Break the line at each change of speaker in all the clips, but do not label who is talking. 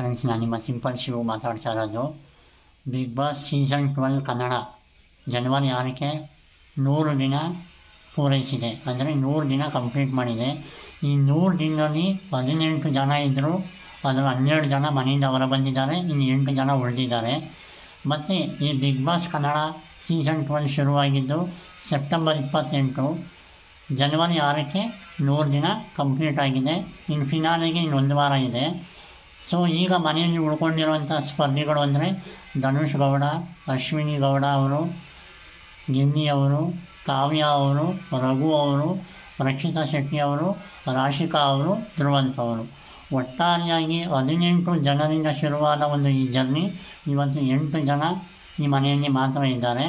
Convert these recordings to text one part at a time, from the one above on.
Friends ನಾನು ನಿಮ್ಮ simple Shivu ಮಾತಾಡ್ತಾ ಇರೋದು Bigg Boss season twelve Kannada ಜನವರಿ ಆರಕ್ಕೆ ನೂರು ದಿನ ಪೂರೈಸಿದೆ. ಅಂದರೆ ನೂರು ದಿನ ಕಂಪ್ಲೀಟ್ ಮಾಡಿದೆ. ಈ ನೂರು ದಿನದಲ್ಲಿ ಹದಿನೆಂಟು ಜನ ಇದ್ದರು. ಅದರ ಹನ್ನೆರಡು ಜನ ಮನೆಯಿಂದ ಹೊರ ಬಂದಿದ್ದಾರೆ. ಇನ್ನು ಎಂಟು ಜನ ಉಳಿದಿದ್ದಾರೆ. ಮತ್ತು ಈ Bigg Boss Kannada season twelve ಶುರುವಾಗಿದ್ದು ಸೆಪ್ಟೆಂಬರ್ ಇಪ್ಪತ್ತೆಂಟು ಜನವರಿ ಆರಕ್ಕೆ ನೂರು ದಿನ ಕಂಪ್ಲೀಟ್ ಆಗಿದೆ. ಇನ್ನು ಫಿನಾಲೆಗೆ ಇನ್ನೊಂದು ವಾರ ಇದೆ. ಸೊ ಈಗ ಮನೆಯಲ್ಲಿ ಉಳ್ಕೊಂಡಿರುವಂಥ ಸ್ಪರ್ಧಿಗಳು ಅಂದರೆ ಧನುಷ್ ಗೌಡ, ಅಶ್ವಿನಿ ಗೌಡ ಅವರು, ಗಿನ್ನಿ ಅವರು, ಕಾವ್ಯ ಅವರು, ರಘು ಅವರು, ರಕ್ಷಿತಾ ಶೆಟ್ಟಿ ಅವರು, ರಾಶಿಕಾ ಅವರು, ಧ್ರುವಂತ್ ಅವರು. ಒಟ್ಟಾರೆಯಾಗಿ ಹದಿನೆಂಟು ಜನರಿಂದ ಶುರುವಾದ ಒಂದು ಈ ಜರ್ನಿ, ಇವತ್ತು ಎಂಟು ಜನ ಈ ಮನೆಯಲ್ಲಿ ಮಾತ್ರ ಇದ್ದಾರೆ.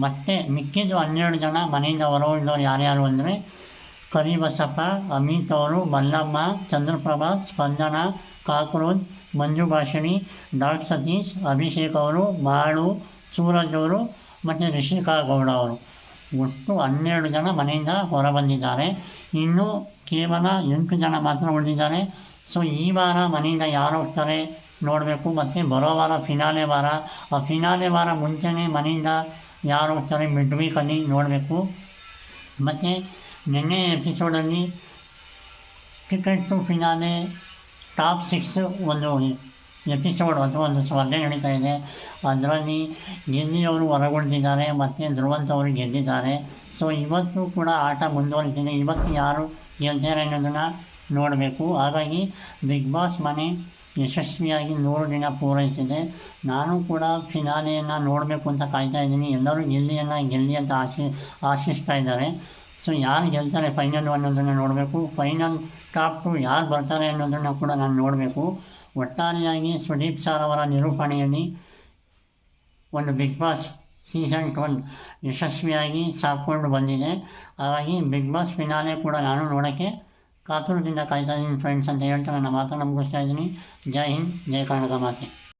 ಮತ್ತು ಮಿಕ್ಕಿದ್ದು ಹನ್ನೆರಡು ಜನ ಮನೆಯಿಂದ ಹೊರ ಉಳಿದವರು ಯಾರ್ಯಾರು ಅಂದರೆ ಕರಿಬಸಪ್ಪ ಅಮಿತ್ ಅವರು ಮಲ್ಲಮ್ಮ ಚಂದ್ರಪ್ರಭಾ ಸ್ಪಂದನ ಕಾಕ್ರೋಜ್ ಮಂಜು ಭಾಷಿಣಿ ಡಾಕ್ ಸತೀಶ್ ಅಭಿಷೇಕ್ ಅವರು ಮಾಳು ಸೂರಜ್ ಅವರು ಮತ್ತು ರಿಷಿಕಾ ಗೌಡ ಅವರು ಒಟ್ಟು ಹನ್ನೆರಡು ಜನ ಮನೆಯಿಂದ ಹೊರ ಬಂದಿದ್ದಾರೆ ಇನ್ನು ಕೇವಲ ಎಂಟು ಜನ ಮಾತ್ರ ಉಳಿದಿದ್ದಾರೆ. ಸೊ ಈ ವಾರ ಮನೆಯಿಂದ ಯಾರು ಹೋಗ್ತಾರೆ ನೋಡಬೇಕು. ಮತ್ತು ಬರೋ ವಾರ ಫಿನಾಲೆ ವಾರ. ಆ ಫಿನಾಲೆ ವಾರ ಮುಂಚೆನೇ ಮನೆಯಿಂದ ಯಾರು ಹೋಗ್ತಾರೆ ಮಿಡ್ ವೀಕಲ್ಲಿ ನೋಡಬೇಕು. ಮತ್ತು ನಿನ್ನೆ ಎಪಿಸೋಡಲ್ಲಿ ticket to finale top six ಒಂದು ಎಪಿಸೋಡ್ ಅಥವಾ ಒಂದು ಸ್ಪರ್ಧೆ ನಡೀತಾ ಇದೆ ಅದರಲ್ಲಿ ಗೆಲ್ಲಿಯವರು ಹೊರಗುಳಿದಿದ್ದಾರೆ ಮತ್ತು ಧ್ರುವಂತ ಅವರು ಗೆದ್ದಿದ್ದಾರೆ ಸೊ ಇವತ್ತು ಕೂಡ ಆಟ ಮುಂದುವರಿತಿದೆ. ಇವತ್ತು ಯಾರು ಗೆಲ್ತಾರೆ ಅನ್ನೋದನ್ನು ನೋಡಬೇಕು. ಹಾಗಾಗಿ ಬಿಗ್ ಬಾಸ್ ಮನೆ ಯಶಸ್ವಿಯಾಗಿ ನೂರು ದಿನ ಪೂರೈಸಿದೆ. ನಾನು ಕೂಡ ಫಿನಾಲೆಯನ್ನು ನೋಡಬೇಕು ಅಂತ ಕಾಯ್ತಾ ಇದ್ದೀನಿ. ಎಲ್ಲರೂ ಗೆಲ್ಲಿಯನ್ನು ಗೆಲ್ಲಿ ಅಂತ ಆಶಿ, ಆಶಿಸ್ತಾ ಇದ್ದಾರೆ. ಸೊ ಯಾರು ಗೆಲ್ತಾರೆ ಫೈನಲ್ ಅನ್ನೋದನ್ನು ನೋಡಬೇಕು. ಫೈನಲ್ ಟಾಪ್ ಟು ಯಾರು ಬರ್ತಾರೆ ಅನ್ನೋದನ್ನು ಕೂಡ ನಾನು ನೋಡಬೇಕು. ಒಟ್ಟಾರೆಯಾಗಿ ಸುದೀಪ್ ಸರ್ ಅವರ ನಿರೂಪಣೆಯಲ್ಲಿ ಒಂದು ಬಿಗ್ ಬಾಸ್ ಸೀಸನ್ ಟ್ವೆಲ್ ಯಶಸ್ವಿಯಾಗಿ ಸಾಕೊಂಡು ಬಂದಿದೆ. ಹಾಗಾಗಿ ಬಿಗ್ ಬಾಸ್ ಫಿನಾಲೆ ಕೂಡ ನಾನು ನೋಡೋಕ್ಕೆ ಕಾತುರದಿಂದ ಕಾಯ್ತಾ ಇದ್ದೀನಿ ಫ್ರೆಂಡ್ಸ್ ಅಂತ ಹೇಳ್ತಾ ನನ್ನ ಮಾತನ್ನು ಮುಗಿಸ್ತಾ ಇದ್ದೀನಿ ಜೈ ಹಿಂದ್, ಜೈ ಕರ್ನಾಟಕ ಮಾತೆ.